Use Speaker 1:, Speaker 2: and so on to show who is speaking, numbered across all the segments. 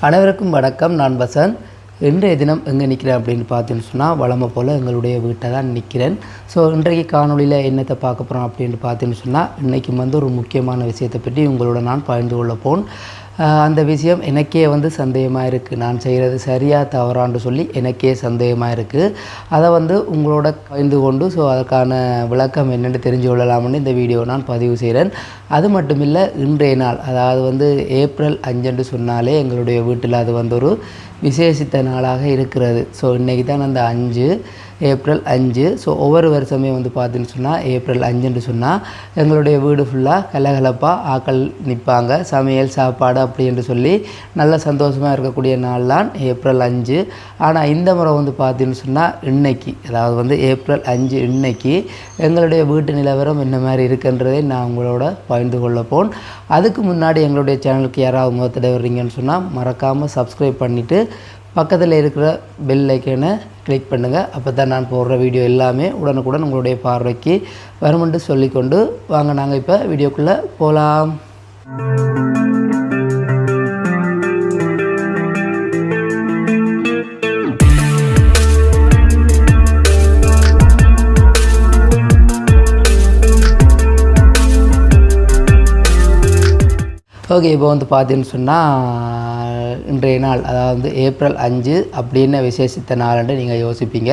Speaker 1: அனைவருக்கும் வணக்கம் நான் வசந்த். இன்றைய தினம் எங்கே நிற்கிறேன் அப்படின்னு பார்த்தீங்கன்னு சொன்னால் வளமை போல் எங்களுடைய வீட்டை தான் நிற்கிறேன் ஸோ இன்றைக்கு காணொளியில் என்னத்தை பார்க்க போகிறோம் அப்படின்னு பார்த்தீங்கன்னு சொன்னால் இன்றைக்கும் வந்து ஒரு முக்கியமான விஷயத்தை பற்றி உங்களோட நான் பகிர்ந்து கொள்ள போன் அந்த விஷயம் எனக்கே வந்து சந்தேகமாக இருக்குது நான் செய்கிறது சரியாக தவறான்னு சொல்லி எனக்கே சந்தேகமாக இருக்குது அதை வந்து உங்களோட பகிர்ந்து கொண்டு ஸோ அதற்கான விளக்கம் என்னென்னு தெரிஞ்சு கொள்ளலாம்னு இந்த வீடியோ நான் பதிவு செய்கிறேன் அது மட்டும் இல்லை இன்றைய நாள் அதாவது வந்து ஏப்ரல் அஞ்சுன்னு சொன்னாலே எங்களுடைய வீட்டில் அது வந்து ஒரு விசேஷித்த நாளாக இருக்கிறது. ஸோ இன்றைக்கி தான் அந்த அஞ்சு. ஏப்ரல் அஞ்சு. ஸோ ஒவ்வொரு வருஷமே வந்து பார்த்தீங்கன்னு சொன்னால் ஏப்ரல் அஞ்சுன்னு சொன்னால் எங்களுடைய வீடு ஃபுல்லாக கலகலப்பாக ஆக்கள் நிற்பாங்க சமையல் சாப்பாடு அப்படி என்று சொல்லி நல்ல சந்தோஷமாக இருக்கக்கூடிய நாள் தான் ஏப்ரல் அஞ்சு. ஆனால் இந்த முறை வந்து பார்த்தீங்கன்னு சொன்னால் இன்னைக்கு அதாவது வந்து ஏப்ரல் அஞ்சு இன்னைக்கு எங்களுடைய வீட்டு நிலவரம் என்ன மாதிரி இருக்குன்றதை நான் உங்களோட பகிர்ந்து கொள்ள போன் அதுக்கு முன்னாடி எங்களுடைய சேனலுக்கு யாராவது முதல் வர்றீங்கன்னு சொன்னால் மறக்காமல் சப்ஸ்கிரைப் பண்ணிவிட்டு பக்கத்தில் இருக்கிற பெல் ஐக்கனை கிளிக் பண்ணுங்கள் அப்போ தான் நான் போடுற வீடியோ எல்லாமே உடனுக்குடன் உங்களுடைய பார்வைக்கு வருமென்று சொல்லிக்கொண்டு வாங்க நாங்கள் இப்போ வீடியோக்குள்ளே போகலாம் ஓகே இப்போ வந்து பார்த்தீங்கன்னு சொன்னால் இன்றைய நாள் அதாவது ஏப்ரல் அஞ்சு அப்படின்னு விசேஷித்த நாள்ன்ட்டு நீங்கள் யோசிப்பீங்க.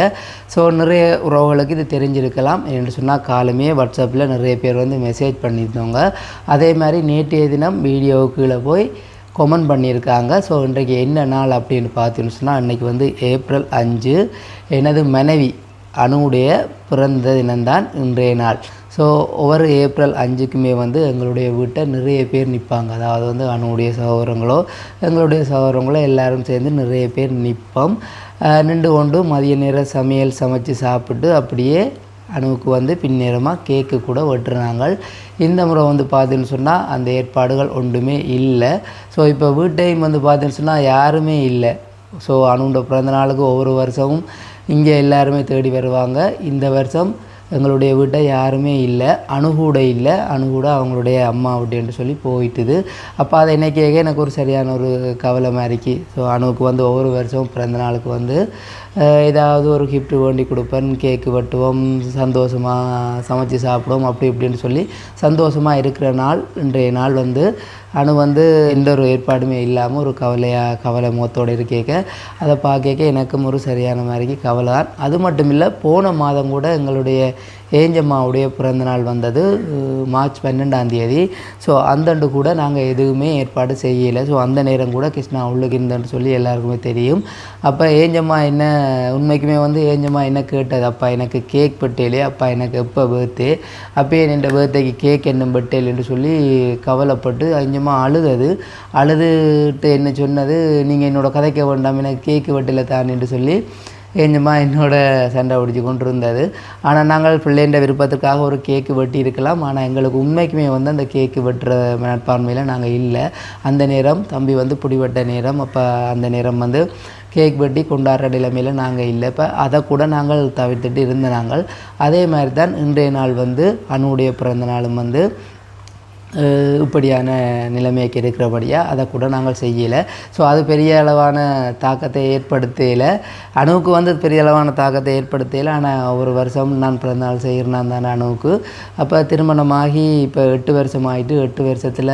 Speaker 1: ஸோ நிறைய உறவுகளுக்கு இது தெரிஞ்சிருக்கலாம் என்று சொன்னால் காலமே வாட்ஸ்அப்பில் நிறைய பேர் வந்து மெசேஜ் பண்ணியிருந்தவங்க. அதே மாதிரி நேற்றைய தினம் வீடியோவுக்கு கீழே போய் கொமெண்ட் பண்ணியிருக்காங்க. ஸோ இன்றைக்கு என்ன நாள் அப்படின்னு பார்த்தீங்கன்னு சொன்னால் இன்றைக்கி வந்து ஏப்ரல் அஞ்சு. எனது மனைவி அணுவுடைய பிறந்த தினம்தான் இன்றைய நாள். ஸோ ஒவ்வொரு ஏப்ரல் அஞ்சுக்குமே வந்து எங்களுடைய வீட்டை நிறைய பேர் நிற்பாங்க அதாவது வந்து அணுவுடைய சகோதரங்களோ எங்களுடைய சகோதரங்களோ எல்லாரும் சேர்ந்து நிறைய பேர் நிற்போம் நின்று கொண்டு மதிய நேரம் சமையல் சமைச்சு சாப்பிட்டு அப்படியே அணுவுக்கு வந்து பின்னேரமாக கேக்கு கூட வெட்டுறாங்க. இந்த முறை வந்து பார்த்தீங்கன்னு சொன்னால் அந்த ஏற்பாடுகள் ஒன்றுமே இல்லை. ஸோ இப்போ வீட்டையும் வந்து பார்த்தீங்கன்னு சொன்னால் யாருமே இல்லை. ஸோ அணுண்ட பிறந்த நாளுக்கு ஒவ்வொரு வருஷமும் இங்கே எல்லாருமே தேடி வருவாங்க. இந்த வருஷம் எங்களுடைய வீட்டை யாருமே இல்லை அணுகூட இல்லை அணுகூட அவங்களுடைய அம்மா அப்படின்னு சொல்லி போயிட்டுது. அப்போ அதை என்ன கேட்க எனக்கு ஒரு சரியான ஒரு கவலை மாதிரிக்கு ஸோ அணுவுக்கு வந்து ஒவ்வொரு வருஷமும் பிறந்த நாளுக்கு வந்து ஏதாவது ஒரு கிஃப்ட் வேண்டி கொடுப்பேன் கேக்கு வெட்டுவோம் சந்தோஷமாக சமைச்சு சாப்பிடுவோம் அப்படி இப்படின்னு சொல்லி சந்தோஷமாக இருக்கிற நாள் இன்றைய நாள் வந்து அணு வந்து எந்த ஒரு ஏற்பாடுமே இல்லாமல் ஒரு கவலையாக கவலை முகத்தோடு இருக்கேக்க. அதை பார்க்க எனக்கும் ஒரு சரியான மாதிரிக்கு கவலை தான் அது மட்டும் இல்லை போன மாதம் கூட எங்களுடைய ஏஞ்சம்மாவுடைய பிறந்தநாள் வந்தது மார்ச் பன்னெண்டாம் தேதி. ஸோ அந்தண்டு கூட நாங்கள் எதுவுமே ஏற்பாடு செய்யலை. ஸோ அந்த நேரம் கூட கிருஷ்ணா உள்ளுக்கு இருந்தன்னு சொல்லி எல்லாருக்குமே தெரியும். அப்போ ஏஞ்சம்மா என்ன உண்மைக்குமே வந்து ஏஞ்சம்மா என்ன கேட்டது? அப்பா எனக்கு கேக் பெட்டேலே அப்பா எனக்கு எப்போ பர்த்டே அப்பயே என் பர்த்டேக்கு கேக் என்ன பெட்டேல் என்று சொல்லி கவலைப்பட்டு ஏஞ்சம்மா அழுதது. அழுதுட்டு என்ன சொன்னது? நீங்கள் என்னோடய கதைக்க வேண்டாம் எனக்கு கேக்கு வெட்டல தான் என்று சொல்லி ஏஞ்சம்மா என்னோட சண்டை பிடிச்சி கொண்டு இருந்தது ஆனால் நாங்கள் பிள்ளைன்ற விருப்பத்துக்காக ஒரு கேக்கு வெட்டி இருக்கலாம் ஆனால் எங்களுக்கு உண்மைக்குமே வந்து அந்த கேக்கு வெட்டுற மனப்பான்மையில் நாங்கள் இல்லை. அந்த நேரம் தம்பி வந்து பிடிவட்ட நேரம். அப்போ அந்த நேரம் வந்து கேக் வெட்டி கொண்டாடுற நிலைமையில் நாங்கள் இல்லை. இப்போ அதை கூட நாங்கள் தவிர்த்துட்டு இருந்த நாங்கள். அதே மாதிரி தான் இன்றைய நாள் வந்து அணுவுடைய பிறந்த நாளும் வந்து இப்படியான நிலைமைக்கு இருக்கிறபடியாக அதை கூட நாங்கள் செய்யலை. ஸோ அது பெரிய அளவான தாக்கத்தை ஏற்படுத்தலை. அணுவுக்கு வந்து பெரிய அளவான தாக்கத்தை ஏற்படுத்தலை. ஆனால் ஒரு வருஷம் நான் பிறந்தநாள் செய்கிறேன் தானே அணுவுக்கு. அப்போ திருமணமாகி இப்போ எட்டு வருஷம் ஆகிட்டு எட்டு வருஷத்தில்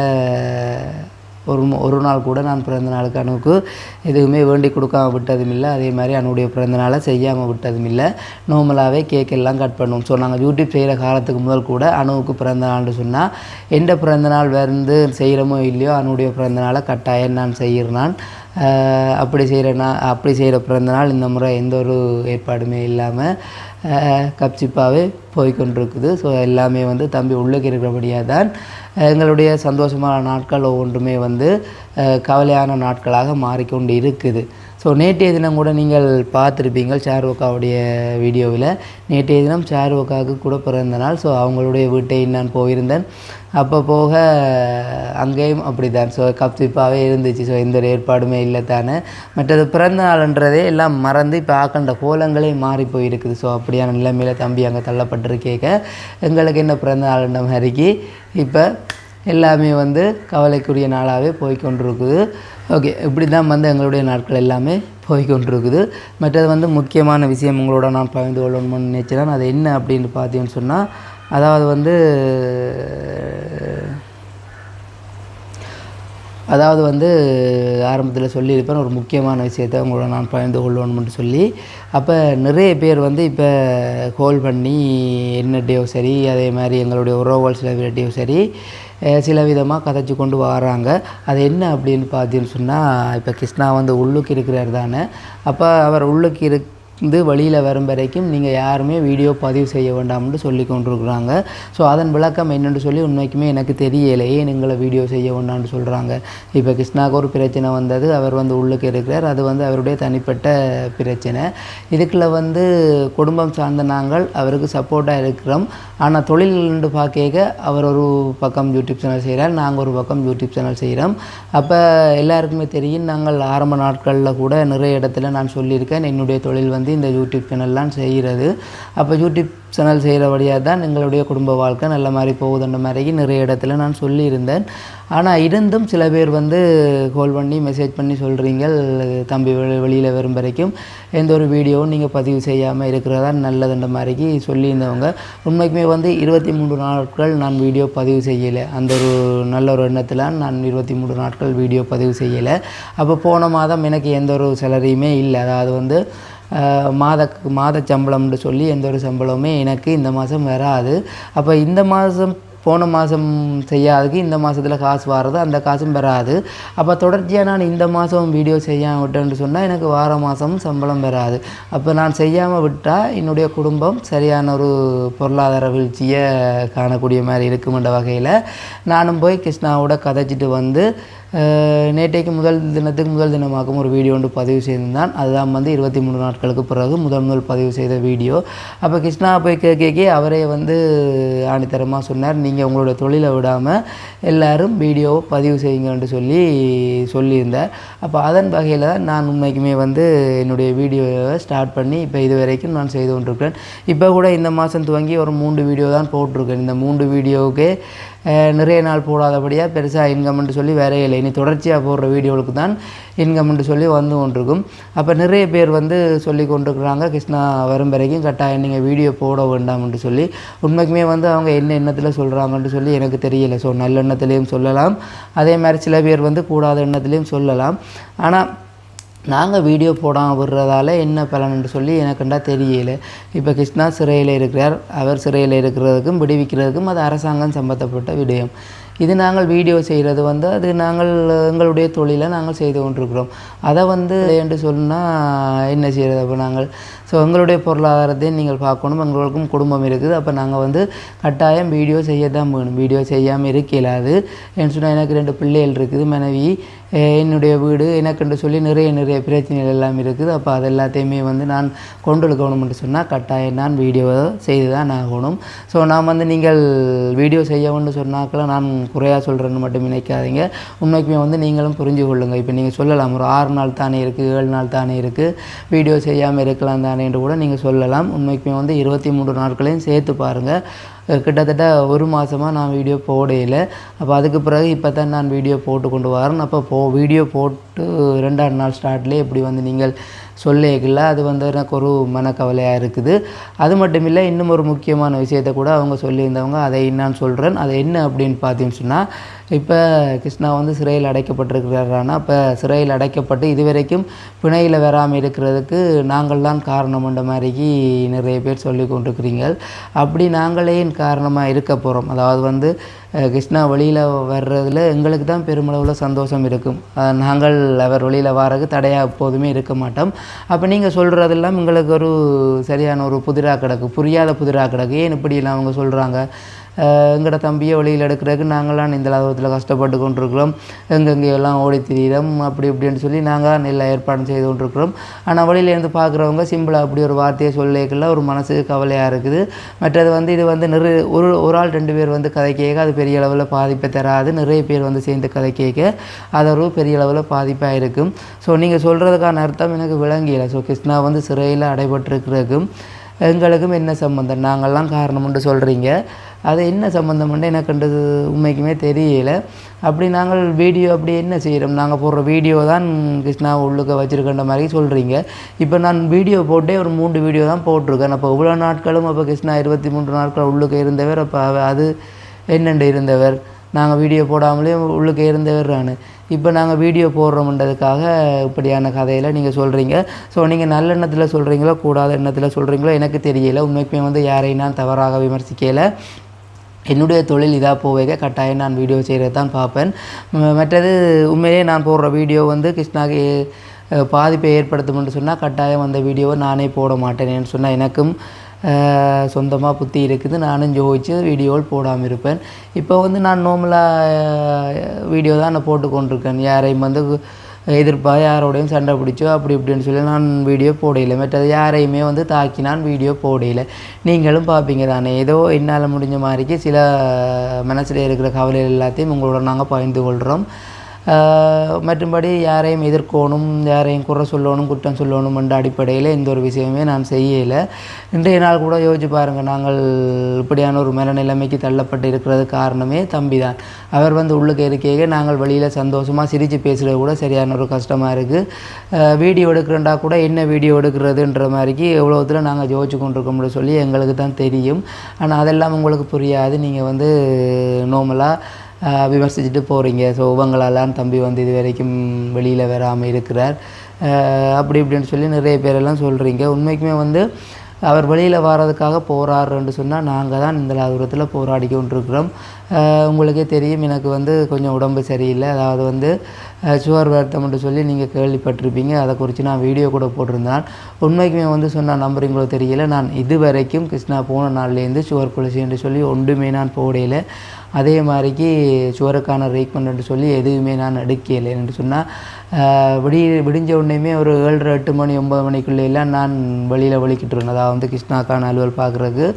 Speaker 1: ஒரு ஒரு நாள் கூட நான் பிறந்த நாளுக்கு அணுவுக்கு எதுவுமே வேண்டி கொடுக்காம விட்டதும் இல்லை அதே மாதிரி அணுடைய பிறந்த நாளை செய்யாமல் விட்டதும் இல்லை நார்மலாகவே கேக் எல்லாம் கட் பண்ணுவோம். ஸோ நாங்கள் யூடியூப் செய்கிற காலத்துக்கு முதல் கூட அணுவுக்கு பிறந்த நாள்னு சொன்னால் எந்த பிறந்த நாள் வந்து செய்கிறோமோ இல்லையோ அணுடைய பிறந்த நாளை கட்டாயம் நான் செய்கிறேன் அப்படி செய்கிற நான் அப்படி செய்கிற பிறந்த நாள் இந்த முறை எந்த ஒரு ஏற்பாடுமே இல்லாமல் கப்சிப்பாகவே போய்கொண்டிருக்குது ஸோ எல்லாமே வந்து தம்பி உள்ளே இருக்கிறபடியாக தான் எங்களுடைய சந்தோஷமான நாட்கள் ஒவ்வொன்றுமே வந்து கவலையான நாட்களாக மாறிக்கொண்டு இருக்குது ஸோ நேற்றைய தினம் கூட நீங்கள் பார்த்துருப்பீங்க சாருவக்காவுடைய வீடியோவில். நேற்றைய தினம் சாருவக்காவுக்கு கூட பிறந்த நாள். ஸோ அவங்களுடைய வீட்டை நான் போயிருந்தேன். அப்போ போக அங்கேயும் அப்படி தான் ஸோ கப்சிப்பாகவே இருந்துச்சு. ஸோ எந்த ஒரு ஏற்பாடுமே இல்லை தானே. மற்றது பிறந்த நாள்ன்றதே எல்லாம் மறந்து இப்போ ஆக்கண்ட கோலங்களே மாறி போயிருக்குது. ஸோ அப்படியான நிலைமையில் தம்பி அங்கே தள்ளப்பட்டிருக்கேக்க எங்களுக்கு என்ன பிறந்த நாள்ன்ற மாதிரிக்கு இப்போ எல்லாமே வந்து கவலைக்குரிய நாளாகவே போய்கொண்டிருக்குது ஓகே இப்படி தான் வந்து எங்களுடைய நாட்கள் எல்லாமே போய்கொண்டிருக்குது மற்றது வந்து முக்கியமான விஷயம் உங்களோட நான் பகிர்ந்து கொள்ளணும்னு நினைக்கிறேன் அது என்ன அப்படின்னு பார்த்தீங்கன்னு சொன்னால் அதாவது வந்து அதாவது வந்து ஆரம்பத்தில் சொல்லியிருப்பேன் ஒரு முக்கியமான விஷயத்தை உங்களோட நான் பகிர்ந்து கொள்ளணும்னு சொல்லி. அப்போ நிறைய பேர் வந்து இப்போ கால் பண்ணி என்னட்டையோ சரி அதே மாதிரி எங்களுடைய உறவுகள் சில சரி சில விதமாக கதைச்சி கொண்டு வராங்க. அது என்ன அப்படின்னு பார்த்தீங்கன்னு சொன்னால் இப்போ கிருஷ்ணா வந்து உள்ளுக்கு இருக்கிறார் தானே. அப்போ அவர் உள்ளுக்கு இரு வந்து வழியில் வரும் வரைக்கும் நீங்கள் யாருமே வீடியோ பதிவு செய்ய வேண்டாம்னு சொல்லி கொண்டிருக்கிறாங்க. ஸோ அதன் விளக்கம் என்னென்னு சொல்லி உண்மைக்குமே எனக்கு தெரியலை. ஏன் எங்களை வீடியோ செய்ய வேண்டாம்னு சொல்கிறாங்க இப்போ கிருஷ்ணாவுக்கு ஒரு பிரச்சனை வந்தது. அவர் வந்து உள்ளுக்கு இருக்கிறார். அது வந்து அவருடைய தனிப்பட்ட பிரச்சனை. இதுக்குள்ள வந்து குடும்பம் சார்ந்த நாங்கள் அவருக்கு சப்போர்ட்டாக இருக்கிறோம். ஆனால் தொழில்னு பார்க்க அவர் ஒரு பக்கம் யூடியூப் சேனல் செய்கிறார் நாங்கள் ஒரு பக்கம் யூடியூப் சேனல் செய்கிறோம் அப்போ எல்லாருக்குமே தெரியும். நாங்கள் ஆரம்ப நாட்களில் கூட நிறைய இடத்துல நான் சொல்லியிருக்கேன். என்னுடைய தொழில் வந்து வந்து இந்த யூடியூப் சேனல்லாம் செய்கிறது. அப்போ யூடியூப் சேனல் செய்கிறபடியாக தான் எங்களுடைய குடும்ப வாழ்க்கை நல்ல மாதிரி போகுதுன்ற மாதிரி நிறைய இடத்துல நான் சொல்லியிருந்தேன். ஆனால் இருந்தும் சில பேர் வந்து கால் பண்ணி மெசேஜ் பண்ணி சொல்கிறீங்க தம்பி வெளி வெளியில் வரும் வரைக்கும் எந்த ஒரு வீடியோவும் நீங்கள் பதிவு செய்யாமல் இருக்கிறதா நல்லதுன்ற மாதிரிக்கு சொல்லியிருந்தவங்க. உண்மைக்குமே வந்து இருபத்தி மூன்று நாட்கள் நான் வீடியோ பதிவு செய்யலை. அந்த ஒரு நல்ல ஒரு எண்ணத்தில் நான் இருபத்தி மூன்று நாட்கள் வீடியோ பதிவு செய்யலை. அப்போ போன மாதம் எனக்கு எந்த ஒரு சேலரியுமே இல்லை. அதாவது வந்து மாத மாத சம்பளம்னு சொல்லி எந்த ஒரு சம்பளமுமே எனக்கு இந்த மாதம் வராது. அப்போ இந்த மாதம் போன மாதம் செய்யாததுக்கு இந்த மாதத்தில் காசு வர்றது அந்த காசும் வராது. அப்போ தொடர்ச்சியாக நான் இந்த மாதம் வீடியோ செய்ய விட்டேன்னு சொன்னால் எனக்கு வார மாதம் சம்பளம் வராது. அப்போ நான் செய்யாமல் விட்டால் என்னுடைய குடும்பம் சரியான ஒரு பொருளாதார வீழ்ச்சியை காணக்கூடிய மாதிரி இருக்குமென்ற வகையில் நானும் போய் கிருஷ்ணாவோட கதைச்சிட்டு வந்து நேற்றைக்கு முதல் தினத்துக்கு முதல் தினமாகவும் ஒரு வீடியோ ஒன்று பதிவு செய்திருந்தான். அதுதான் வந்து இருபத்தி மூணு நாட்களுக்கு பிறகு முதல் முதல் பதிவு செய்த வீடியோ. அப்போ கிருஷ்ணா போய் கேட்க அவரே வந்து ஆணித்தரமாக சொன்னார். நீங்கள் உங்களோட தொழிலை விடாமல் எல்லோரும் வீடியோவை பதிவு செய்யுங்கன்னு சொல்லி சொல்லியிருந்தார். அப்போ அதன் வகையில் தான் நான் உண்மைக்குமே வந்து என்னுடைய வீடியோவை ஸ்டார்ட் பண்ணி இப்போ இது வரைக்கும் நான் செய்து கொண்டிருக்கிறேன். இப்போ கூட இந்த மாதம் துவங்கி ஒரு மூன்று வீடியோ தான் போட்டிருக்கேன். இந்த மூன்று வீடியோவுக்கே நிறைய நாள் போடாதபடியாக பெருசாக இன்கம்னு சொல்லி வேற இல்லை இனி தொடர்ச்சியாக போடுற வீடியோவுக்கு தான் இன்கம்னு சொல்லி வந்து கொண்டிருக்கும். அப்போ நிறைய பேர் வந்து சொல்லி கொண்டிருக்கிறாங்க கிருஷ்ணா வரும் வரைக்கும் கட்டாயம் நீங்கள் வீடியோ போட வேண்டாம்னு சொல்லி. உண்மைக்குமே வந்து அவங்க என்ன எண்ணத்தில் சொல்கிறாங்கன்னு சொல்லி எனக்கு தெரியலை. ஸோ நல்ல எண்ணத்துலேயும் சொல்லலாம். அதே மாதிரி சில பேர் வந்து கூடாத எண்ணத்துலேயும் சொல்லலாம். ஆனால் நாங்கள் வீடியோ போடாமல் விடுறதால என்ன பலன்னு சொல்லி எனக்குண்டா தெரியல. இப்போ கிருஷ்ணா சிறையில் இருக்கிறார். அவர் சிறையில் இருக்கிறதுக்கும் விடுவிக்கிறதுக்கும் அது அரசாங்கம் சம்பந்தப்பட்ட விடயம். இது நாங்கள் வீடியோ செய்கிறது வந்து அது நாங்கள் எங்களுடைய தொழிலை நாங்கள் செய்து கொண்டிருக்கிறோம். அதை வந்து என்று சொன்னால் என்ன செய்கிறது அப்போ நாங்கள் ஸோ எங்களுடைய பொருளாதாரத்தை நீங்கள் பார்க்கணும். எங்களுக்கும் குடும்பம் இருக்குது. அப்போ நாங்கள் வந்து கட்டாயம் வீடியோ செய்ய தான் வேணும். வீடியோ செய்யாமல் இருக்கலாது. சொன்னால் எனக்கு ரெண்டு பிள்ளைகள் இருக்குது. மனைவி என்னுடைய வீடு எனக்குன்னு சொல்லி நிறைய நிறைய பிரச்சனைகள் எல்லாம் இருக்குது. அப்போ அது எல்லாத்தையுமே வந்து நான் கொண்டெடுக்கணும்னு சொன்னால் கட்டாயம் நான் வீடியோ செய்து தான் ஆகணும். ஸோ நான் வந்து நீங்கள் வீடியோ செய்யணும்னு சொன்னாக்கெல்லாம் நான் குறையாக சொல்கிறேன்னு மட்டும் நினைக்காதீங்க. உண்மைக்குமே வந்து நீங்களும் புரிஞ்சு கொள்ளுங்கள் இப்போ நீங்கள் சொல்லலாம் ஒரு ஆறு நாள் தானே இருக்குது ஏழு நாள் தானே இருக்குது வீடியோ செய்யாமல் இருக்கலாம் தானே. என்று கூட நீங்கள் சொல்லலாம். உண்மைக்குமே வந்து இருபத்தி மூன்று நாட்களையும் சேர்த்து பாருங்கள் கிட்டத்தட்ட ஒரு மாதமாக நான் வீடியோ போடையில். அப்போ அதுக்கு பிறகு இப்போ தான் நான் வீடியோ போட்டு கொண்டு வரேன். அப்போ போ வீடியோ போட்டு ரெண்டாவது நாள் ஸ்டார்ட்லேயே இப்படி வந்து நீங்கள் சொல்லிக்கல அது வந்து எனக்கு ஒரு மனக்கவலையாக இருக்குது. அது மட்டும் இல்லை இன்னும் ஒரு முக்கியமான விஷயத்தை கூட அவங்க சொல்லியிருந்தவங்க அதை நான் சொல்கிறேன் அது என்ன அப்படின்னு பார்த்தீங்கன்னு சொன்னால் இப்போ கிருஷ்ணா வந்து சிறையில் அடைக்கப்பட்டிருக்கிறாரானா இப்போ சிறையில் அடைக்கப்பட்டு இதுவரைக்கும் பிணையில் வராமல் இருக்கிறதுக்கு நாங்கள் தான் காரணம்ன்ற மாதிரிக்கு நிறைய பேர் சொல்லி கொண்டிருக்கிறீங்க அப்படி நாங்களே காரணமாக இருக்க போகிறோம் அதாவது வந்து கிருஷ்ணா வழியில் வர்றதில் எங்களுக்கு தான் பெருமளவில் சந்தோஷம் இருக்கும். நாங்கள் அவர் வழியில் வரக்கு தடையாக எப்போதுமே இருக்க மாட்டோம். அப்போ நீங்கள் சொல்கிறதெல்லாம் எங்களுக்கு ஒரு சரியான ஒரு புதிராக கிடக்கு புரியாத புதிராக கிடக்கு. ஏன் இப்படிலாம் அவங்க சொல்கிறாங்க எங்களோட தம்பியை வெளியில் எடுக்கிறதுக்கு நாங்களாம் இந்த அளவத்தில் கஷ்டப்பட்டு கொண்டிருக்கிறோம். எங்கெங்கெல்லாம் ஓடி திரியிறோம் அப்படி இப்படின்னு சொல்லி நாங்கள் எல்லா ஏற்பாடும் செய்து கொண்டிருக்கிறோம். ஆனால் வழியிலேருந்து பார்க்குறவங்க சிம்பிளாக அப்படி ஒரு வார்த்தையை சொல்லிக்கல ஒரு மனசுக்கு கவலையாக இருக்குது. மற்றது வந்து இது வந்து நிறு ஒரு ஒரு ஆள் ரெண்டு பேர் வந்து கதை கேட்க அது பெரிய அளவில் பாதிப்பை தராது. நிறைய பேர் வந்து சேர்ந்து கதை கேட்க அது ஒரு பெரிய அளவில் பாதிப்பாக இருக்கும். ஸோ நீங்கள் சொல்கிறதுக்கான அர்த்தம் எனக்கு விளங்கியல ஸோ கிருஷ்ணா வந்து சிறையில் அடைபட்டிருக்கிறதுக்கும் எங்களுக்கும் என்ன சம்மந்தம் நாங்கள்லாம் காரணம்னு சொல்கிறீங்க அது என்ன சம்மந்தம்னு எனக்கு கண்டது உண்மைக்குமே தெரியல. அப்படி நாங்கள் வீடியோ அப்படி என்ன செய்கிறோம் நாங்கள் போடுற வீடியோ தான் கிருஷ்ணா உள்ளுக்க வச்சுருக்கின்ற மாதிரி சொல்கிறீங்க இப்போ நான் வீடியோ போட்டே ஒரு மூன்று வீடியோ தான் போட்டிருக்கேன். அப்போ இவ்வளோ நாட்களும் அப்போ கிருஷ்ணா இருபத்தி மூன்று நாட்கள் உள்ளுக்க இருந்தவர். அப்போ அது என்னென்று இருந்தவர்? நாங்கள் வீடியோ போடாமலே உள்ளுக்க இருந்தவர் நான். இப்போ நாங்கள் வீடியோ போடுறோம்ன்றதுக்காக இப்படியான கதையில் நீங்கள் சொல்கிறீங்க ஸோ நீங்கள் நல்ல எண்ணத்தில் சொல்கிறீங்களோ கூடாத எண்ணத்தில் சொல்கிறீங்களோ எனக்கு தெரியல. உண்மைக்குமே வந்து யாரையும் நான் தவறாக விமர்சிக்கலை. என்னுடைய தொழில் இதாக போவேக கட்டாயம் நான் வீடியோ செய்கிறது தான் பார்ப்பேன் மற்றது உண்மையிலேயே நான் போடுற வீடியோ வந்து கிருஷ்ணாக்கு பாதிப்பை ஏற்படுத்தும்னு சொன்னால் கட்டாயம் அந்த வீடியோவை நானே போட மாட்டேனேன்னு சொன்னால் எனக்கும் சொந்தமாக புத்தி இருக்குது. நானும் ஜோதிச்சு வீடியோவில் போடாமல் இருப்பேன். இப்போ வந்து நான் நார்மலாக வீடியோ தான் நான் போட்டு கொண்டிருக்கேன் யாரையும் வந்து எதிர்ப்பாக யாரோடையும் சண்டை பிடிச்சோ அப்படி இப்படின்னு சொல்லி நான் வீடியோ போடையில மற்றது யாரையுமே வந்து தாக்கி நான் வீடியோ போடையில நீங்களும் பார்ப்பீங்க தானே. ஏதோ என்னால் முடிஞ்ச மாதிரிக்கு சில மனசில் இருக்கிற கவலை எல்லாத்தையும் உங்களோட நாங்கள் பகிர்ந்து கொள்கிறோம் மற்றும்படி யாரையும் எதிர்க்கணும் யாரையும் குறை சொல்லணும் குற்றம் சொல்லணும் என்ற அடிப்படையில் எந்த ஒரு விஷயமே நான் செய்யலை. இன்றைய நாள் கூட யோசிச்சு பாருங்கள் நாங்கள் இப்படியான ஒரு மனநிலைமைக்கு தள்ளப்பட்டு இருக்கிறது காரணமே தம்பி தான் அவர் வந்து உள்ளுக்கு இருக்கையே நாங்கள் வெளியில் சந்தோஷமாக சிரித்து பேசுகிறது கூட சரியான ஒரு கஷ்டமாக இருக்குது வீடியோ எடுக்கிறண்டா கூட என்ன வீடியோ எடுக்கிறதுன்ற மாதிரிக்கு எவ்வளோத்தில் நாங்கள் ஜோதிச்சு கொண்டிருக்கோம்னு சொல்லி எங்களுக்கு தான் தெரியும். ஆனால் அதெல்லாம் உங்களுக்கு புரியாது. நீங்கள் வந்து நோமலாக விமர்சிச்சுட்டு போகிறீங்க ஸோ இவங்களெல்லாம் தம்பி வந்து இது வரைக்கும் வெளியில் வராமல் இருக்கிறார். அப்படி இப்படின்னு சொல்லி நிறைய பேரெல்லாம் சொல்கிறீங்க உண்மைக்குமே வந்து அவர் வெளியில் வர்றதுக்காக போராடுறேன்னு சொன்னால் நாங்கள் தான் இந்த தூரத்தில் போராடி கொண்டிருக்கிறோம் உங்களுக்கே தெரியும் எனக்கு வந்து கொஞ்சம் உடம்பு சரியில்லை. அதாவது வந்து சுவர் சுகர் வருத்தம்னு சொல்லி நீங்கள் கேள்விப்பட்டிருப்பீங்க. அதை குறித்து நான் வீடியோ கூட போட்டிருந்தேன். உண்மைக்குமே வந்து சொன்னால் நம்புறீங்களோ தெரியல. நான் இது வரைக்கும் கிருஷ்ணா போன நாள்லேருந்து சுகர் குளிச்சுன்னு சொல்லி ஒன்றுமே நான் போடையில அதே மாதிரிக்கு சுவருக்கான ட்ரீட்மெண்ட்னு சொல்லி எதுவுமே நான் எடுக்கலை என்று சொன்னால் விடி விடிஞ்ச உடனேயுமே ஒரு ஏழரை எட்டு மணி ஒம்பது மணிக்குள்ளேயெல்லாம் நான் வெளியில் வலிக்கிட்டுருவேன் அதாவது வந்து கிருஷ்ணாக்கான அலுவல் பார்க்குறதுக்கு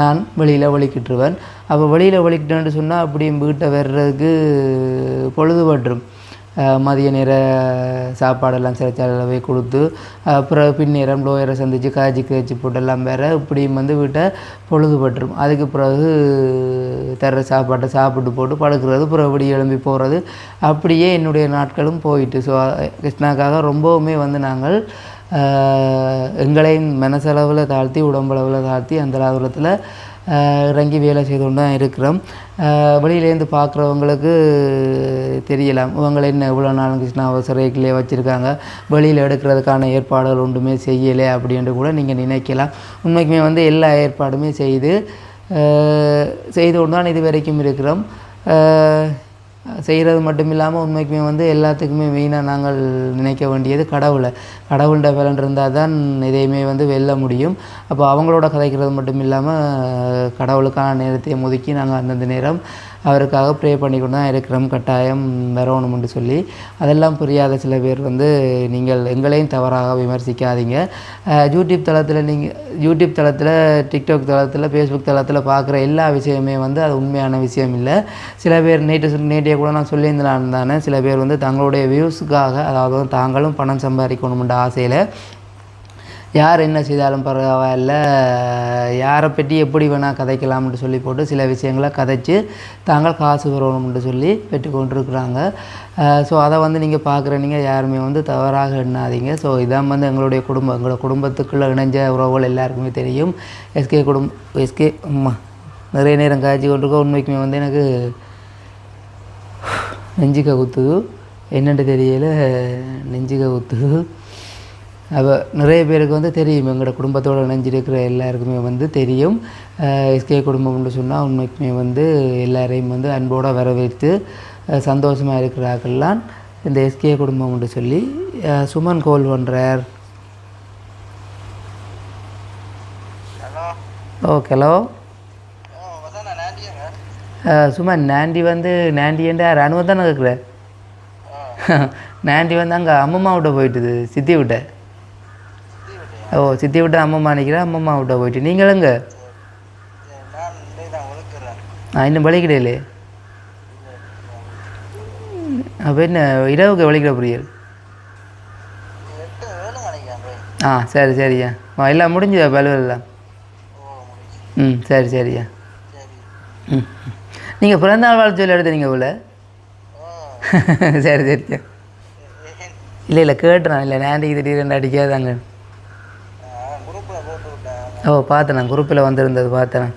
Speaker 1: நான் வெளியில் வலிக்கிட்டுருவேன் அப்போ வெளியில் வலிக்கிட்டேன்னு சொன்னால் அப்படியும் வீட்டை வர்றதுக்கு பொழுதுபட்டுரும். மதிய நேர சாப்பாடெல்லாம் சில செலவை கொடுத்து அப்புறம் பின்னேரம் லோயரை சந்தித்து காய்ச்சி காய்ச்சி போட்டெல்லாம் வேறு இப்படியும் வந்து வீட்டை பொழுதுபட்டுரும். அதுக்கு பிறகு தர்ற சாப்பாட்டை சாப்பிட்டு போட்டு படுக்கிறது பிறகு இப்படி எழும்பி போகிறது அப்படியே என்னுடைய நாட்களும் போயிட்டு. ஸோ கிருஷ்ணாக்காக ரொம்பவுமே வந்து நாங்கள் எங்களையும் மனசளவில் தாழ்த்தி உடம்பளவில் தாழ்த்தி அந்த தூரத்தில் இறங்கி வேலை செய்து கொண்டு தான் இருக்கிறோம். வெளியிலேருந்து பார்க்குறவங்களுக்கு தெரியலாம் இவங்களை என்ன இவ்வளோ நாளும் கிருஷ்ணாவை சிறைக்குள்ளே வச்சுருக்காங்க? வெளியில் எடுக்கிறதுக்கான ஏற்பாடுகள் ஒன்றுமே செய்யலை அப்படின்ட்டு கூட நீங்கள் நினைக்கலாம். உண்மைக்குமே வந்து எல்லா ஏற்பாடுமே செய்து செய்து கொண்டு தான் இது வரைக்கும் இருக்கிறோம் செய்கிறது மட்டும் இல்லாமல் உண்மைக்குமே வந்து எல்லாத்துக்குமே மெயினாக நாங்கள் நினைக்க வேண்டியது கடவுளை. கடவுள்கிட்ட பலன் இருந்தால் தான் எதையுமே வந்து வெல்ல முடியும். அப்போ அவங்களோட கதைக்கிறது மட்டும் இல்லாமல் கடவுளுக்கான நேரத்தை ஒதுக்கி நாங்கள் அந்தந்த நேரம் அவருக்காக ப்ரே பண்ணிக்கொண்டு தான் இருக்கிறோம். கட்டாயம் வரணும்னு சொல்லி அதெல்லாம் புரியாத சில பேர் வந்து நீங்கள் எங்களையும் தவறாக விமர்சிக்காதீங்க. யூடியூப் தளத்தில் நீங்கள் யூடியூப் தளத்தில் டிக்டாக் தளத்தில் ஃபேஸ்புக் தளத்தில் பார்க்குற எல்லா விஷயமே வந்து அது உண்மையான விஷயம் இல்லை. சில பேர் நேற்று நேற்றைய கூட நான் சொல்லியிருந்தேன் தானே. சில பேர் வந்து தங்களுடைய வியூஸுக்காக அதாவது தாங்களும் பணம் சம்பாதிக்கணும்ன்ற ஆசையில் யார் என்ன செய்தாலும் பரவாயில்ல யாரை பற்றி எப்படி வேணால் கதைக்கலாம்னு சொல்லி போட்டு சில விஷயங்களை கதைச்சு தாங்கள் காசு வரணும்னு சொல்லி பெற்றுக்கொண்டிருக்கிறாங்க. ஸோ அதை வந்து நீங்கள் பார்க்குற நீங்கள் யாருமே வந்து தவறாக எண்ணாதீங்க. ஸோ இதான் வந்து எங்களுடைய குடும்பம். எங்களோட குடும்பத்துக்குள்ளே இணைஞ்ச உறவுகள் எல்லாருக்குமே தெரியும். எஸ்கே குடும்பம் எஸ்கே அம்மா நிறைய நேரம் காய்ச்சி கொண்டிருக்கோம் உண்மைக்குமே வந்து எனக்கு நெஞ்சுக்க குத்துது என்னென்று தெரியல நெஞ்சுக்க குத்துது அப்போ நிறைய பேருக்கு வந்து தெரியும். எங்களோட குடும்பத்தோடு இணைஞ்சிருக்கிற எல்லாருக்குமே வந்து தெரியும். எஸ்கே குடும்பம்னு சொன்னால் உண்மைக்குமே வந்து எல்லாரையும் வந்து அன்போடு வரவேற்று அஹ் சந்தோஷமா இருக்கிறார்கள்லாம் இந்த எஸ்கே குடும்பம்னு சொல்லி சுமன் கோல் பண்ணுறார்
Speaker 2: ஹலோ.
Speaker 1: Okay hello.
Speaker 2: ஓ நாண்டியங்க
Speaker 1: சுமன் நாண்டி வந்து யார்? அனுவை தானே கேட்குற? நாண்டி வந்து அங்கே அம்மம்மா விட்ட போயிட்டுது சித்தி விட்ட ஓ சித்தி விட்ட அம்மம்மா நிற்கிறேன் அம்மம்மா விட்ட போயிட்டு.
Speaker 2: நீங்கள்
Speaker 1: எங்க? இன்னும் வலிக்கிடையிலே. அப்போ என்ன இரவுக்கு வலிக்கிற புரியல் ஆ சரி சரியா ஆ, எல்லாம் முடிஞ்சுதா பல்வெல்லாம் ம் சரி சரியா ம் நீங்கள் பிறந்த நாள் வாழ்த்து சொல்லி எடுத்தீங்க போல
Speaker 2: சரி
Speaker 1: சரி சரியா இல்லை இல்லை கேட்டுறான் இல்லை நேண்டிக்கு திடீர்னு அடிக்காதாங்க. ஓ பார்த்தேன். நான் குரூப்பில் வந்திருந்தது பார்த்தேன்.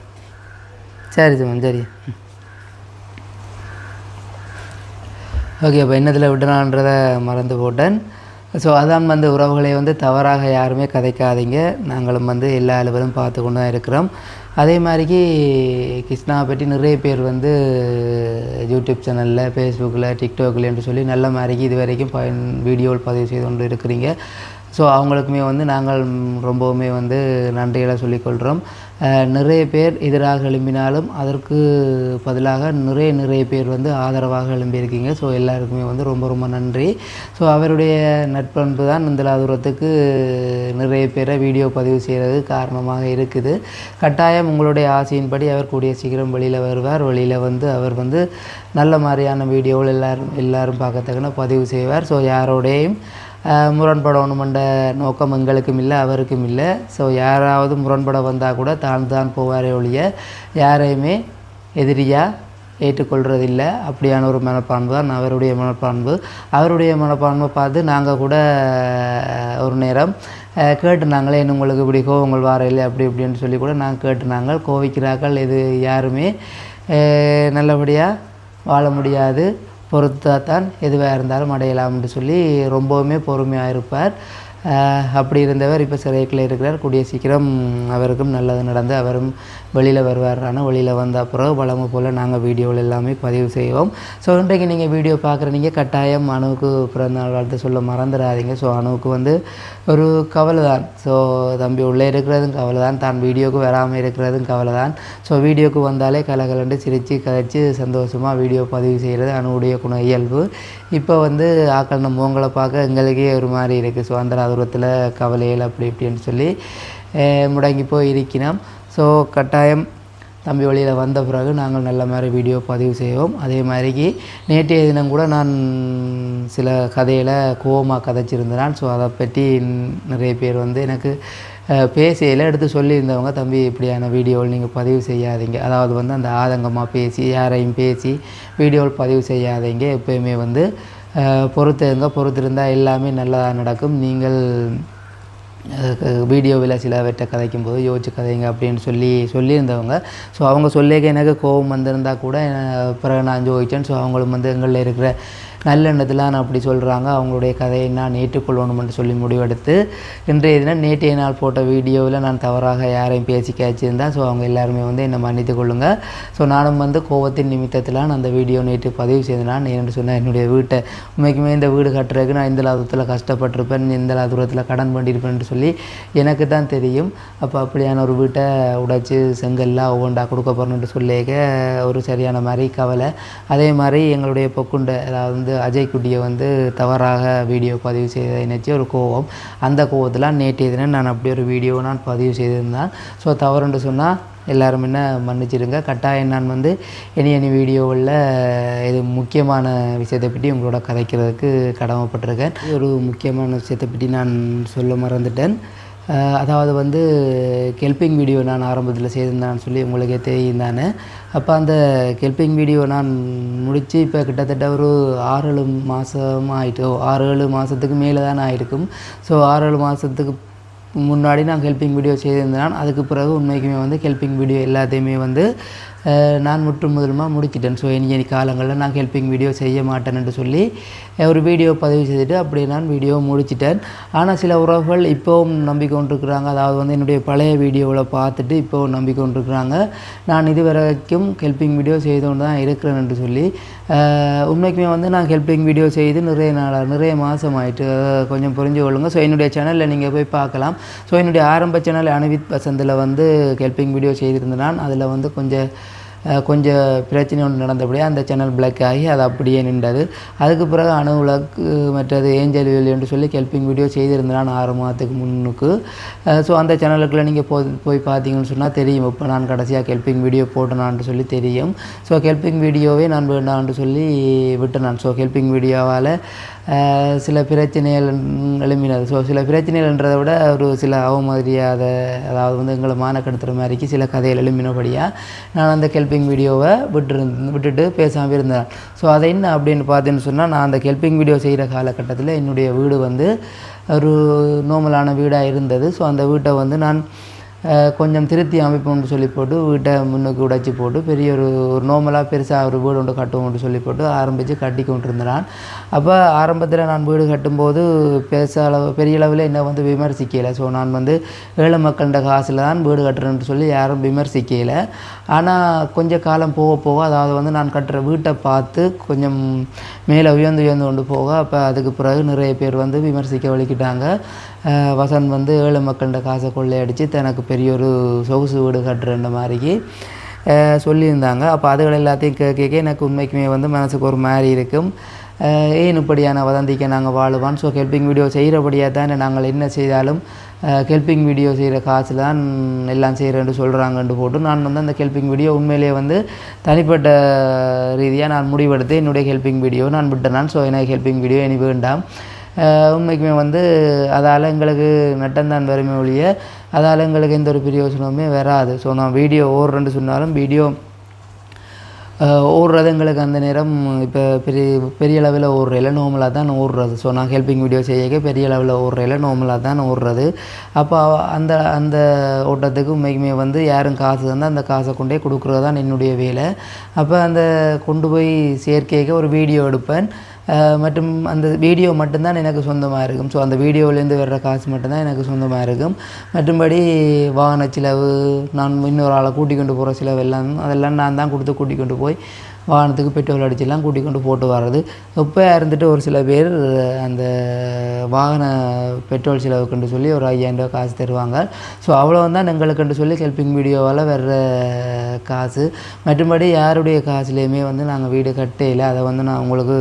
Speaker 1: சரி சுமன் சரி. ஓகே அப்போ என்னதில் விடலான்றதை மறந்து போட்டேன். ஸோ அதான் வந்து உறவுகளை வந்து தவறாக யாருமே கதைக்காதீங்க. நாங்களும் வந்து எல்லா அளவிலும் பார்த்து கொண்டு தான் இருக்கிறோம். அதே மாதிரிக்கு கிருஷ்ணாவை பற்றி நிறைய பேர் வந்து யூடியூப் சேனலில் ஃபேஸ்புக்கில் டிக்டாக்ல என்று சொல்லி நல்ல மாதிரிக்கு இது வரைக்கும் பயன் வீடியோவில் பதிவு செய்து கொண்டு இருக்கிறீங்க. ஸோ அவங்களுக்குமே வந்து நாங்கள் ரொம்பவுமே வந்து நன்றிகளை சொல்லிக்கொள்கிறோம் நிறைய பேர் எதிராக எழும்பினாலும் அதற்கு பதிலாக நிறைய நிறைய பேர் வந்து ஆதரவாக எழும்பியிருக்கீங்க. ஸோ எல்லாருக்குமே வந்து ரொம்ப ரொம்ப நன்றி. ஸோ அவருடைய நட்பண்பு தான் இந்த தூரத்துக்கு நிறைய பேரை வீடியோ பதிவு செய்கிறது காரணமாக இருக்குது. கட்டாயம் உங்களுடைய ஆசையின்படி அவர் கூடிய சீக்கிரம் வெளியில் வருவார். வெளியில் வந்து அவர் வந்து நல்ல மாதிரியான வீடியோவில் எல்லாரும் எல்லாரும் பார்க்கத்தக்கன பதிவு செய்வார். ஸோ யாரோடையும் முரண்பட ஒன்றுமண்ட நோக்கம் எங்களுக்கும் இல்லை அவருக்கும் இல்லை. ஸோ யாராவது முரண்பட வந்தால் கூட தான் தான் போவாரே ஒழிய யாரையுமே எதிரியாக ஏற்றுக்கொள்கிறதில்லை அப்படியான ஒரு மனப்பான்பு தான் அவருடைய மனப்பான்பு. அவருடைய மனப்பான்பை பார்த்து நாங்கள் கூட ஒரு நேரம் கேட்டு நாங்களே என்ன உங்களுக்கு இப்படி கோவங்கள் வார இல்லை அப்படி இப்படின்னு சொல்லி கூட நாங்கள் கேட்டு நாங்கள் கோவிக்கிறார்கள். இது யாருமே நல்லபடியாக வாழ முடியாது. பொறுத்தாத்தான் எதுவாக இருந்தாலும் அடையலாம்னு சொல்லி ரொம்பவுமே பொறுமையாக இருப்பார். அப்படி இருந்தவர் இப்போ சிறைக்குள்ளே இருக்கிறார். கூடிய சீக்கிரம் அவருக்கும் நல்லது நடந்து அவரும் வெளியில் வருவார் ஆனால் வெளியில் வந்த அப்புறம் வளமை போல் நாங்கள் வீடியோவில் எல்லாமே பதிவு செய்வோம். ஸோ இன்றைக்கு நீங்கள் வீடியோ பார்க்குறீங்க கட்டாயம் அணுவுக்கு பிறந்தநாள் வாழ்த்து சொல்ல மறந்துடாதீங்க. ஸோ அணுவுக்கு வந்து ஒரு கவலை தான் ஸோ தம்பி உள்ளே இருக்கிறதும் கவலை தான் தான் வீடியோவுக்கு வராமல் இருக்கிறதும் கவலை தான் ஸோ வீடியோவுக்கு வந்தாலே கலகலண்டு சிரித்து கதைச்சு சந்தோஷமாக வீடியோ பதிவு செய்கிறது அணுவுடைய குண இயல்பு. இப்போ வந்து ஆக்கள் நம்ம உங்களை பார்க்க எங்களுக்கே ஒரு மாதிரி இருக்குது ஸோ அந்த தூரத்தில் கவலையில் அப்படி இப்படின்னு சொல்லி முடங்கி போய் இருக்கிறோம் ஸோ கட்டாயம் தம்பி வழியில் வந்த பிறகு நாங்கள் நல்ல மாதிரி வீடியோ பதிவு செய்வோம். அதே மாதிரிக்கு நேற்றைய தினம் கூட நான் சில கதையில் கோவமாக கதைச்சிருந்தேன். ஸோ அதை பற்றி நிறைய பேர் வந்து எனக்கு பேசியில் எடுத்து சொல்லியிருந்தவங்க தம்பி இப்படியான வீடியோவில் நீங்கள் பதிவு செய்யாதீங்க. அதாவது வந்து அந்த ஆதங்கமாக பேசி யாரையும் பேசி வீடியோவில் பதிவு செய்யாதீங்க. எப்போயுமே வந்து பொறுத்துங்க. பொறுத்திருந்தால் எல்லாமே நல்லதாக நடக்கும். நீங்கள் வீடியோவில் சிலவற்றை கதைக்கும் போது யோசிச்சு கதைங்க அப்படின்னு சொல்லி சொல்லியிருந்தவங்க. ஸோ அவங்க சொல்லிக்க எனக்கு கோபம் வந்திருந்தா கூட பிறகு நான் ஜோதிச்சேன் ஸோ அவங்களும் வந்து எங்களில் இருக்கிற நல்லெண்ணத்தில் நான் அப்படி சொல்கிறாங்க அவங்களுடைய கதையை நான் ஏற்றுக்கொள்ளணும்னு சொல்லி முடிவெடுத்து இன்றைய தினம் நேற்றைய நாள் போட்ட வீடியோவில் நான் தவறாக யாரையும் பேசி கேச்சிருந்தேன். ஸோ அவங்க எல்லாருமே வந்து என்னை மன்னித்து கொள்ளுங்கள் ஸோ நானும் வந்து கோபத்தின் நிமித்தத்தில் நான் அந்த வீடியோ நேற்று பதிவு செய்தேன். என்று சொன்னேன் என்னுடைய வீட்டை உண்மைக்குமே இந்த வீடு கட்டுறதுக்கு நான் இந்த லாதத்தில் கஷ்டப்பட்டிருப்பேன் இந்த தூரத்தில் கடன் பண்ணியிருப்பேன்னு சொல்லி எனக்கு தான் தெரியும். அப்போ அப்படியான ஒரு வீட்டை உடைச்சி செங்கல்லாம் ஒவ்வொன்றா கொடுக்க போகிறேன்னு சொல்லிக்க ஒரு சரியான மாதிரி கவலை. அதே மாதிரி எங்களுடைய பொக்குண்டை அதாவது வந்து அஜய் குட்டியை வந்து தவறாக வீடியோ பதிவு செய்ததை நினச்சி ஒரு கோவம். அந்த கோவத்தில் நேற்றைய தினம் நான் அப்படி ஒரு வீடியோ நான் பதிவு செய்திருந்தேன். ஸோ தவறுன்னு சொன்னால் எல்லாரும் என்ன மன்னிச்சிடுங்க. கட்டாயம் நான் வந்து இனி இனி வீடியோவில் இது முக்கியமான விஷயத்தை பற்றி உங்களோட கதைக்கிறதுக்கு கடமைப்பட்டிருக்கேன். ஒரு முக்கியமான விஷயத்தை பற்றி நான் சொல்ல மறந்துட்டேன். அதாவது வந்து கெல்பிங் வீடியோ நான் ஆரம்பத்தில் செய்திருந்தேன்னு சொல்லி உங்களுக்கே தெரியும் தானே. அப்போ அந்த கெல்பிங் வீடியோ நான் முடித்து இப்போ கிட்டத்தட்ட ஒரு ஆறு ஏழு மாதம் ஆயிட்டு ஆறு ஏழு மாதத்துக்கு மேலே தான் ஆகிருக்கும் ஸோ ஆறு ஏழு மாதத்துக்கு முன்னாடி நான் ஹெல்பிங் வீடியோ செய்திருந்தேன். அதுக்கு பிறகு உண்மைக்குமே வந்து ஹெல்பிங் வீடியோ எல்லாத்தையுமே வந்து நான் முற்று முதலுமாக முடிச்சிட்டேன். ஸோ இனி இனி காலங்களில் நான் ஹெல்பிங் வீடியோ செய்ய மாட்டேன்னு சொல்லி ஒரு வீடியோ பதிவு செய்துட்டு அப்படியே நான் வீடியோ முடிச்சிட்டேன். ஆனால் சில உறவுகள் இப்போவும் நம்பிக்கொண்டிருக்கிறாங்க அதாவது வந்து என்னுடைய பழைய வீடியோவில் பார்த்துட்டு இப்போவும் நம்பிக்கொண்டிருக்கிறாங்க நான் இது வரைக்கும் ஹெல்பிங் வீடியோ செய்து கொண்டு தான் இருக்கிறேன் என்று சொல்லி உண்மைக்குமே வந்து நான் ஹெல்பிங் வீடியோ செய்து நிறைய நாளாக நிறைய மாதம் ஆயிட்டு கொஞ்சம் புரிஞ்சு கொள்ளுங்க. ஸோ என்னுடைய சேனலில் நீங்கள் போய் பார்க்கலாம். ஸோ என்னுடைய ஆரம்ப சேனல் அனுவித் வசந்தில் வந்து ஹெல்பிங் வீடியோ செய்திருந்தேன். நான் அதில் வந்து கொஞ்சம் கொஞ்சம் பிரச்சனை ஒன்று நடந்தபடியே அந்த சேனல் பிளாக் ஆகி அது அப்படியே நின்றது. அதுக்கு பிறகு அணு உலக்கு மற்றது ஏஞ்சல் என்று சொல்லி ஹெல்பிங் வீடியோ செய்திருந்தேன் நான் ஆறு மாதத்துக்கு முன்னுக்கு. ஸோ அந்த சேனலுக்குள்ளே நீங்கள் போய் போய் பார்த்தீங்கன்னு சொன்னால் தெரியும். இப்போ நான் கடைசியாக ஹெல்பிங் வீடியோ போட்டேனான்னு சொல்லி தெரியும். ஸோ ஹெல்பிங் வீடியோவே நான் வேண்டான்னு சொல்லி விட்டேன் நான். ஸோ ஹெல்பிங் வீடியோவால் சில பிரச்சனைகள் எழும்பினது ஸோ சில பிரச்சனைகள்ன்றதை விட ஒரு சில அவமரியாதை அதாவது வந்து எங்களை மானக்கடுத்துகிற மாதிரிக்கு சில கதைகள் எழுப்பினபடியாக நான் அந்த கெல்பிங் வீடியோவை விட்டுருந்து விட்டுட்டு பேசாமல் இருந்தேன் ஸோ அதை என்ன அப்படின்னு பார்த்தேன்னு சொன்னால் நான் அந்த கெல்பிங் வீடியோ செய்கிற காலகட்டத்தில் என்னுடைய வீடு வந்து ஒரு நோமலான வீடாக இருந்தது. ஸோ அந்த வீட்டை வந்து நான் கொஞ்சம் திருத்தி அமைப்போம்னு சொல்லி போட்டு வீட்டை முன்னுக்கு உடைச்சி போட்டு பெரிய ஒரு ஒரு நார்மலாக பெருசாக ஒரு வீடு ஒன்று கட்டுவோம்னு சொல்லி போட்டு ஆரம்பித்து கட்டி கொண்டிருந்தான். அப்போ ஆரம்பத்தில் நான் வீடு கட்டும்போது பெருச அளவு பெரிய அளவில் என்ன வந்து விமர்சிக்கலை. ஸோ நான் வந்து ஏழை மக்கள்கிட்ட காசில் தான் வீடு கட்டுறேன்னு சொல்லி யாரும் விமர்சிக்கலை. ஆனால் கொஞ்சம் காலம் போக போக அதாவது வந்து நான் கட்டுற வீட்டை பார்த்து கொஞ்சம் மேலே உயர்ந்து உயர்ந்து கொண்டு போக அப்போ அதுக்கு பிறகு நிறைய பேர் வந்து விமர்சிக்க வலிக்கிட்டாங்க வசந்த் வந்து ஏழை மக்கள்கிட்ட காசை கொள்ளையடித்து தனக்கு பெரிய ஒரு சொகுசு வீடு கட்டுறன்ற மாதிரிக்கு சொல்லியிருந்தாங்க. அப்போ அதுகள் எல்லாத்தையும் கேட்க கேட்க எனக்கு உண்மைக்குமே வந்து மனசுக்கு ஒரு மாதிரி இருக்கும். ஏன் இப்படியான வதந்திக்க நாங்கள் வாழுவான் ஸோ ஹெல்பிங் வீடியோ செய்கிறபடியாக தான் நாங்கள் என்ன செய்தாலும் ஹெல்பிங் வீடியோ செய்கிற காசில் தான் எல்லாம் செய்கிறேன்னு சொல்கிறாங்கன்னு போட்டு நான் வந்து அந்த ஹெல்பிங் வீடியோ உண்மையிலேயே வந்து தனிப்பட்ட ரீதியாக நான் முடிவெடுத்து என்னுடைய ஹெல்பிங் வீடியோ நான் விட்டேன். ஸோ எனக்கு ஹெல்பிங் வீடியோ இனி வேண்டாம். உண்மைக்குமே வந்து அதால் எங்களுக்கு நட்டம்தான் வறுமை ஒழிய அதால் எங்களுக்கு எந்த ஒரு பிரயோஜனமுமே வராது. ஸோ நான் வீடியோ ஓடுறேன்னு சொன்னாலும் வீடியோ ஓடுறது எங்களுக்கு அந்த நேரம் இப்போ பெரிய பெரிய அளவில் ஓடுறையில் நார்மலாக தான் ஓடுறது. ஸோ நான் ஹெல்பிங் வீடியோ செய்ய பெரிய அளவில் ஓடுறையில் நார்மலாக தான் ஓடுறது. அப்போ அந்த அந்த ஓட்டத்துக்கு உண்மைக்குமே வந்து யாரும் காசு தந்தால் அந்த காசை கொண்டே கொடுக்குறது தான் என்னுடைய வேலை. அப்போ அந்த கொண்டு போய் சேர்க்கைக்கு ஒரு வீடியோ எடுப்பேன். மற்றும் அந்த வீடியோ மட்டும்தான் எனக்கு சொந்தமாக இருக்கும். ஸோ அந்த வீடியோவிலேருந்து வர்ற காசு மட்டும்தான் எனக்கு சொந்தமாக இருக்கும். மற்றும்படி வாகன செலவு நான் இன்னொரு ஆளை கூட்டிக் கொண்டு போகிற செலவு எல்லாம் அதெல்லாம் நான் தான் கொடுத்து கூட்டிக் கொண்டு போய் வாகனத்துக்கு பெட்ரோல் அடிச்செல்லாம் கூட்டி கொண்டு போட்டு வர்றது. இப்போ இருந்துட்டு ஒரு சில பேர் அந்த வாகன பெட்ரோல் செலவுக்குன்னு சொல்லி ஒரு ஐயாயிரம் ரூபாய் காசு தருவாங்க. ஸோ அவ்வளோ தான் எங்களுக்குன்னு சொல்லி ஹெல்பிங் வீடியோவால் வர்ற காசு. மற்றும்படி யாருடைய காசுலேயுமே வந்து நாங்கள் வீடு கட்டையில் அதை வந்து நான் உங்களுக்கு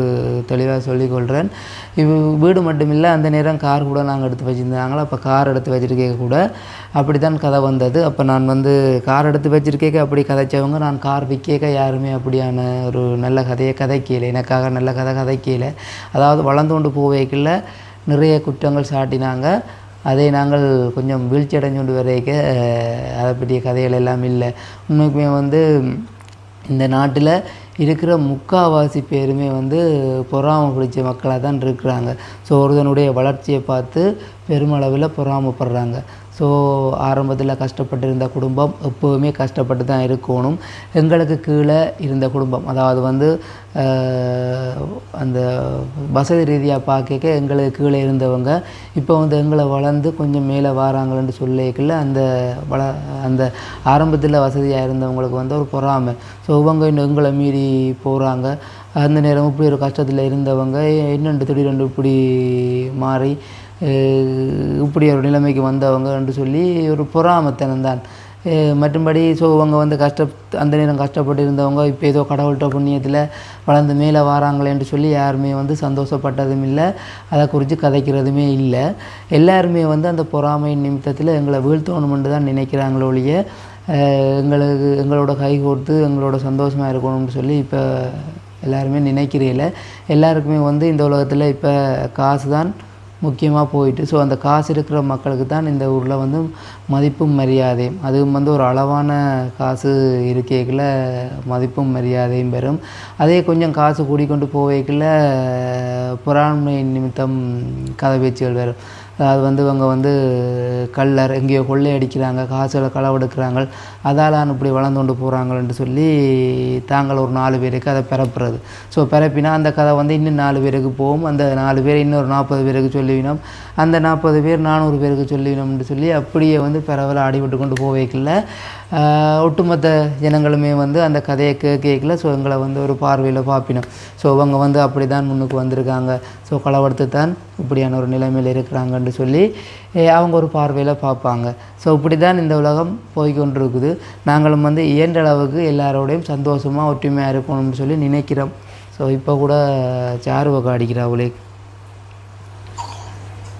Speaker 1: தெளிவாக சொல்லிக்கொள்கிறேன் இது வீடு மட்டும் இல்லை அந்த நேரம் கார் கூட நாங்கள் எடுத்து வச்சுருந்தாங்களோ? அப்போ கார் எடுத்து வச்சுருக்கே கூட அப்படி தான் கதை வந்தது. அப்போ நான் வந்து கார் எடுத்து வச்சுருக்கேக்க அப்படி கதைச்சவங்க நான் கார் விற்கேக்க யாருமே அப்படியான ஒரு நல்ல கதையை கதைக்கல எனக்காக நல்ல கதை கதைக்கல அதாவது வளர்ந்து கொண்டு போவேக்கில் நிறைய குற்றங்கள் சாட்டினாங்க. அதை நாங்கள் கொஞ்சம் வீழ்ச்சி அடைஞ்சு கொண்டு வரைக்க அதை பற்றிய கதைகள் எல்லாம் இல்லை. உண்மைக்குமே வந்து இந்த நாட்டில் இருக்கிற முக்காவாசி பேருமே வந்து பொறாமை பிடிச்ச மக்களாக தான் இருக்கிறாங்க. ஸோ ஒருதனுடைய வளர்ச்சியை பார்த்து பெருமளவில் பொறாமைப்படுறாங்க. ஸோ ஆரம்பத்தில் கஷ்டப்பட்டு இருந்த குடும்பம் எப்போவுமே கஷ்டப்பட்டு தான் இருக்கணும். எங்களுக்கு கீழே இருந்த குடும்பம். அதாவது வந்து அந்த வசதி ரீதியாக பார்க்க எங்களுக்கு கீழே இருந்தவங்க இப்போ வந்து எங்களை வளர்ந்து கொஞ்சம் மேலே வராங்கன்னு சொல்லிக்கல அந்த வள அந்த ஆரம்பத்தில் வசதியாக இருந்தவங்களுக்கு வந்து ஒரு பொறாமை. ஸோ இவங்க இன்னும் எங்களை மீறி போகிறாங்க அந்த நேரம் இப்படி ஒரு கஷ்டத்தில் இருந்தவங்க என்னென்று திடீரென்று இப்படி மாறி இப்படி ஒரு நிலைமைக்கு வந்தவங்கன்னு சொல்லி ஒரு பொறாமத்தனம் தான். மற்றும்படி ஸோ அவங்க வந்து கஷ்ட அந்த நேரம் கஷ்டப்பட்டு இருந்தவங்க இப்போ ஏதோ கடவுள்கிட்ட புண்ணியத்தில் வளர்ந்து மேலே வராங்களேன்னு சொல்லி யாருமே வந்து சந்தோஷப்பட்டதும் இல்லை. அதை குறித்து கதைக்கிறதுமே இல்லை. எல்லாருமே வந்து அந்த பொறாமை நிமித்தத்தில் எங்களை வீழ்த்தணுமென்று தான் நினைக்கிறாங்களோ ஒழிய எங்களுக்கு எங்களோட கை கோர்த்து எங்களோட சந்தோஷமாக இருக்கணும்னு சொல்லி இப்போ எல்லாருமே நினைக்கிறீங்கள எல்லாருக்குமே வந்து இந்த உலகத்தில் இப்போ காசு தான் முக்கியமாக போயிட்டு ஸோ அந்த காசு இருக்கிற மக்களுக்கு தான் இந்த ஊரில் வந்து மதிப்பும் மரியாதையும். அதுவும் வந்து ஒரு அளவான காசு இருக்கைக்குள்ள மதிப்பும் மரியாதையும் பெறும். அதே கொஞ்சம் காசு கூடிக்கொண்டு போவைக்குள்ள புறாண்மை நிமித்தம் கதை பேச்சுகள் வரும். அது வந்து இவங்க வந்து கள்ளர் எங்கேயோ கொள்ளை அடிக்கிறாங்க காசுகளை களவெடுக்கிறாங்க அதால் இப்படி வளர்ந்து கொண்டு போகிறாங்கன்னு சொல்லி தாங்கள் ஒரு நாலு பேருக்கு அதை பரப்புறது. ஸோ பரப்பினா அந்த கதை வந்து இன்னும் நாலு பேருக்கு போகும். அந்த நாலு பேர் இன்னொரு நாற்பது பேருக்கு சொல்லிவினோம். அந்த நாற்பது பேர் நானூறு பேருக்கு சொல்லிவினோம்னு சொல்லி அப்படியே வந்து பரவலாக அடிபட்டு கொண்டு போவேக்கில்ல. ஒட்டுமொத்த ஜனங்களுமே வந்து அந்த கதையை கேட்கல ஸோ எங்களை வந்து ஒரு பார்வையில் பார்ப்பினோம் ஸோ அவங்க வந்து அப்படி தான் முன்னுக்கு வந்திருக்காங்க. ஸோ கலவரத்து தான் இப்படியான ஒரு நிலைமையில் இருக்கிறாங்கன்னு சொல்லி அவங்க ஒரு பார்வையில் பார்ப்பாங்க ஸோ இப்படி தான் இந்த உலகம் போய்கொண்டிருக்குது. நாங்களும் வந்து இயன்ற அளவுக்கு எல்லாரோடையும் சந்தோஷமாக ஒற்றுமையாக இருக்கணும்னு சொல்லி நினைக்கிறோம். ஸோ இப்போ கூட சாருவகம் அடிக்கிறா அவளே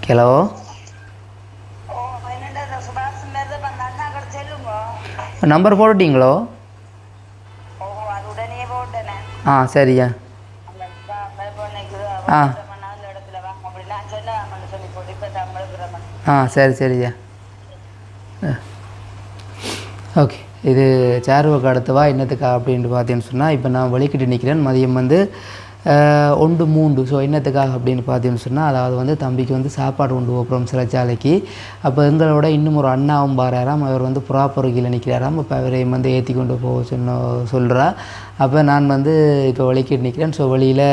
Speaker 1: ஹலோ நம்பர் போட்டுட்டிங்களோ? ஆ சரியா. ஆ. ஆ சரி சரியா. ஓகே இது சேர்வுக்கு அடுத்தவா என்னத்துக்கா அப்படின்ட்டு பார்த்தீங்கன்னு சொன்னால் இப்போ நான் வலிக்கிட்டு நிற்கிறேன் மதியம் வந்து ஒன்று மூன்று. ஸோ என்னத்துக்காக அப்படின்னு பார்த்தீங்கன்னு சொன்னால் அதாவது வந்து தம்பிக்கு வந்து சாப்பாடு கொண்டு போகிறோம் சிறைச்சாலைக்கு. அப்போ எங்களோட இன்னும் ஒரு அண்ணாவும் பாராராம். அவர் வந்து புறாப்பொருகில் நிற்கிறாராம் அப்போ அவரையும் வந்து ஏற்றி கொண்டு போக சொன்ன சொல்கிறா அப்போ நான் வந்து இப்போ வழிக்கிட்டு நிற்கிறேன் ஸோ வழியில்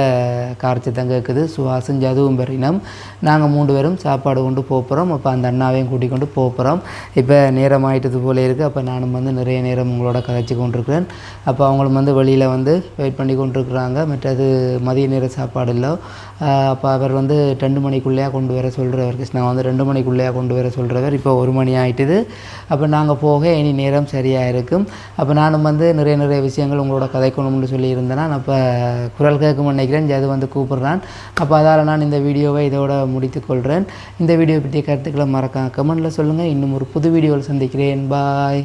Speaker 1: கார் தங்க இருக்குது சுவாசம் ஜதுவும் பெறினம் நாங்கள் மூன்று பேரும் சாப்பாடு கொண்டு போகிறோம் அப்போ அந்த அண்ணாவையும் கூட்டிக் கொண்டு போகிறோம் இப்போ நேரம் ஆயிட்டது போல இருக்குது அப்போ நானும் வந்து நிறைய நேரம் உங்களோட கதைச்சி கொண்டிருக்கிறேன். அப்போ அவங்களும் வந்து வெளியில் வந்து வெயிட் பண்ணி கொண்டிருக்கிறாங்க. மற்றது மதிய நேர சாப்பாடு இல்லை. அப்போ அவர் வந்து ரெண்டு மணிக்குள்ளேயே கொண்டு வர சொல்கிறவர் கிருஷ்ணா வந்து ரெண்டு மணிக்குள்ளேயே கொண்டு வர சொல்கிறவர் இப்போ ஒரு மணி ஆயிட்டுது. அப்போ நாங்கள் போக இனி நேரம் சரியாக இருக்கும். அப்போ நானும் வந்து நிறைய நிறைய விஷயங்கள் உங்களோட கதைக்கணும்னு சொல்லியிருந்தேன் நான் அப்போ குரல் கேட்கும் நினைக்கிறேன். அது வந்து கூப்பிட்றான். அப்போ அதால் நான் இந்த வீடியோவை இதோட முடித்துக்கொள்கிறேன் இந்த வீடியோ பற்றிய கருத்துக்களை மறக்காம கமெண்டில் சொல்லுங்கள் இன்னும் ஒரு புது வீடியோவில் சந்திக்கிறேன். பாய்